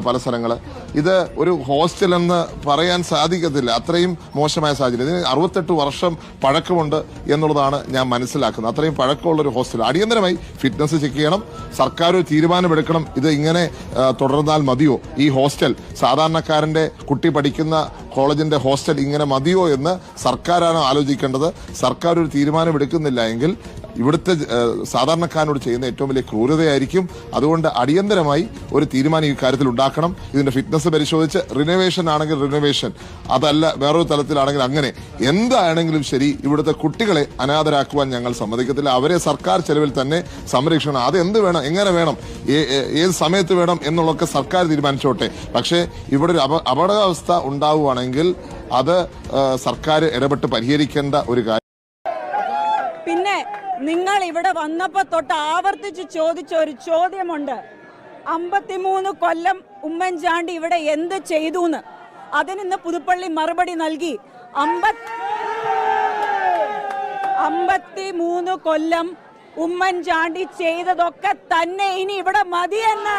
പല സ്ഥലങ്ങൾ ഇത് ഒരു ഹോസ്റ്റൽ എന്ന് പറയാൻ സാധിക്കത്തില്ല. അത്രയും മോശമായ സാഹചര്യം. ഇതിന് അറുപത്തെട്ട് വർഷം പഴക്കമുണ്ട് എന്നുള്ളതാണ് ഞാൻ മനസ്സിലാക്കുന്നത്. അത്രയും പഴക്കമുള്ള ഒരു ഹോസ്റ്റൽ അടിയന്തരമായി ഫിറ്റ്നസ് ചെക്ക് ചെയ്യണം. സർക്കാർ ഒരു തീരുമാനമെടുക്കണം. ഇത് ഇങ്ങനെ തുടർന്നാൽ മതിയോ? ഈ ഹോസ്റ്റൽ സാധാരണക്കാരന്റെ കുട്ടി പഠിക്കുന്ന കോളേജിന്റെ ഹോസ്റ്റൽ ഇങ്ങനെ മതിയോ എന്ന് സർക്കാരാണ് ആലോചിക്കേണ്ടത്. സർക്കാർ ഒരു തീരുമാനമെടുക്കുന്നില്ല എങ്കിൽ ഇവിടുത്തെ സാധാരണക്കാരനോട് ചെയ്യുന്ന ഏറ്റവും വലിയ ക്രൂരതയായിരിക്കും. അതുകൊണ്ട് അടിയന്തരമായി ഒരു തീരുമാനം ഈ കാര്യത്തിൽ ഉണ്ടാക്കണം. ഇതിന്റെ ഫിറ്റ്നസ് പരിശോധിച്ച് റിനോവേഷൻ ആണെങ്കിൽ റിനോവേഷൻ അതല്ല വേറൊരു തലത്തിലാണെങ്കിൽ അങ്ങനെ. എന്താണെങ്കിലും ശരി ഇവിടുത്തെ കുട്ടികളെ അനാഥരാക്കുവാൻ ഞങ്ങൾ സമ്മതിക്കത്തില്ല. അവരെ സർക്കാർ ചെലവിൽ തന്നെ സംരക്ഷിക്കണം. അത് എന്ത് വേണം എങ്ങനെ വേണം ഏത് സമയത്ത് വേണം എന്നുള്ളതൊക്കെ സർക്കാർ തീരുമാനിച്ചോട്ടെ. പക്ഷേ ഇവിടെ ഒരു അപ അപകടാവസ്ഥ ഉണ്ടാവുകയാണെങ്കിൽ അത് സർക്കാർ ഇടപെട്ട് പരിഹരിക്കേണ്ട ഒരു കാര്യം നിങ്ങൾ ഇവിടെ വന്നപ്പോൾ തൊട്ട് ആവർത്തിച്ച് ചോദിച്ച ഒരു ചോദ്യമുണ്ട്. അമ്പത്തിമൂന്ന് കൊല്ലം ഉമ്മൻചാണ്ടി ഇവിടെ എന്ത് ചെയ്തു അതിന് ഇന്ന് പുതുപ്പള്ളി മറുപടി നൽകി. അമ്പത് അമ്പത്തിമൂന്ന് കൊല്ലം ഉമ്മൻചാണ്ടി ചെയ്തതൊക്കെ തന്നെ ഇനി ഇവിടെ മതിയെന്ന്.